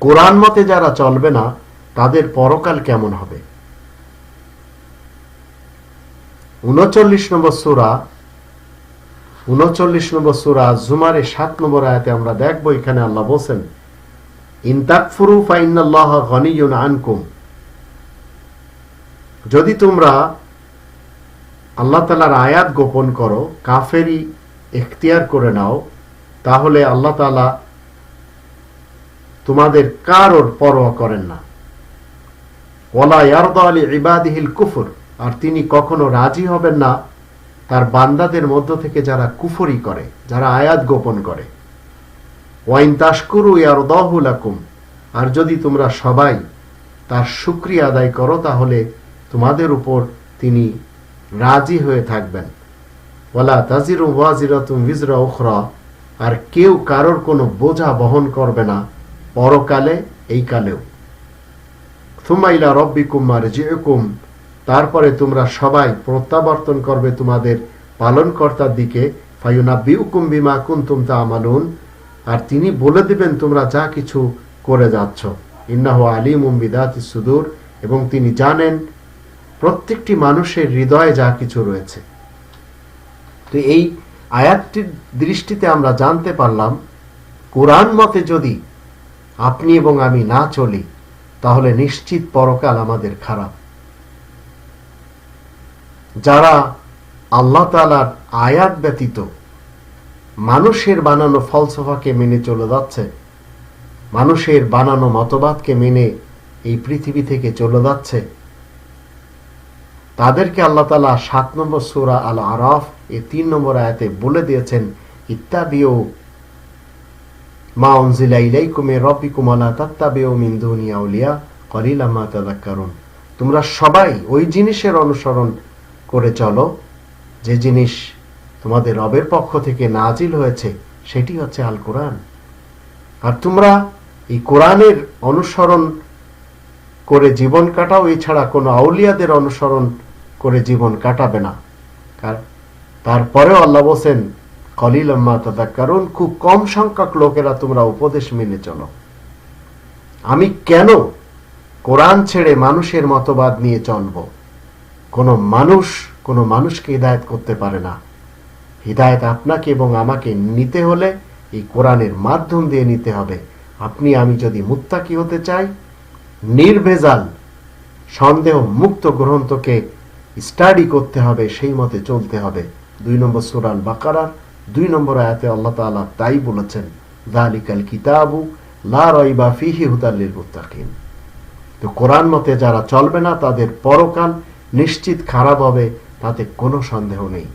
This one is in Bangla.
কোরআন মতে যারা চলবে না, তাদের পরকাল কেমন হবে? উনচল্লিশ নম্বর সুরা, উনচল্লিশ নম্বর সুরা জুমারে সাত নম্বর আয়াতে আমরা দেখব, এখানে আল্লাহ বলছেন যদি তোমরা আল্লাহ তালার আয়াত গোপন করো কাফেরি এখতিয়ার করে নাও, তাহলে আল্লাহ তালা তোমাদের কারোর পরোয়া করেন না। ওলা ইয়ারদ আলী ইবাদিহিল কুফর, আর তিনি কখনো রাজি হবেন না। তার বান্দাদের মধ্য থেকে যারা কুফরি করে, যারা আয়াত গোপন করে। ওয়াইন তাস্কুরু ইয়ারদাহুলাকুম আর যদি তোমরা সবাই তার শুক্রিয়া আদায় করো, তাহলে তোমাদের উপর তিনি রাজি হয়ে থাকবেন। ওয়ালা তাজিরু ওয়াজিরাতুম উইজরা উখরা। আর কেউ কারোর কোনো বোঝা বহন করবে না পরকালে, এই কালেও। থুমাইলা রব্বিকুম মারজিউকুম। তারপরে তোমরা সবাই প্রত্যাবর্তন করবে তোমাদের পালনকর্তার দিকে। ফায়ুনা বিউকুম বিমা কুন্তুম তা আমালুন আর তিনি বলে দিবেন, তোমরা যা কিছু করে যাচ্ছ। ইন্নাহ আলিম বিদাতি সুদূর। এবং তিনি জানেন, প্রত্যেকটি মানুষের হৃদয়ে যা কিছু রয়েছে। তো এই আয়াতটির দৃষ্টিতে আমরা জানতে পারলাম, কোরআন মতে যদি আপনি এবং আমি না চলি, তাহলে নিশ্চিত পরকাল আমাদের খারাপ। যারা আল্লাহ তালার আয়াত ব্যতীত মানুষের বানানো ফলসফাকে মেনে চলে যাচ্ছে। মানুষের বানানো মতবাদকে মেনে এই পৃথিবী থেকে চলে যাচ্ছে। তাদেরকে আল্লাহ তালা সাত নম্বর সুরা আল আরফ এই তিন নম্বর আয়াতে বলে দিয়েছেন ইত্যাদিও মা অনজিলা ইলাইকুমে রব্বিকুম আলা তাত্তাবিউ মিন দুনিয়া আউলিয়া কলিলা মা তাযাক্কারুন। তোমরা সবাই ওই জিনিসের অনুসরণ করে চলো, যে জিনিস তোমাদের রবের পক্ষ থেকে নাজিল হয়েছে, সেটি হচ্ছে আল কোরআন। আর তোমরা এই কোরআনের অনুসরণ করে জীবন কাটাও, এছাড়া কোনো আউলিয়াদের অনুসরণ করে জীবন কাটাবে না। তারপরেও আল্লাহ বলছেন, কলিল কারণ খুব কম সংখ্যক লোকেরা তোমরা উপদেশ মেনে চলো। আমি কেন কোরআন ছেড়ে মানুষের মতবাদ নিয়ে চলব? কোনো মানুষ কোনো মানুষকে হৃদায়ত করতে পারে না। হৃদায়ত আপনাকে এবং আমাকে নিতে হলে এই কোরআনের মাধ্যম দিয়ে নিতে হবে। আপনি, আমি যদি মুত্তাকি হতে চাই, নির্ভেজাল সন্দেহ মুক্ত গ্রন্থকে স্টাডি করতে হবে, সেই মতে চলতে হবে। দুই নম্বর সুরান বাকারার দুই নম্বর আয়াতে আল্লাহ তালা তাই বলেছেন, দালিকাল কিতাবু লা ফিহি হুদাল্লিল মুত্তাকিন। তো কোরআন মতে যারা চলবে না, তাদের পরকাল নিশ্চিত খারাপ হবে, তাতে কোনো সন্দেহ নেই।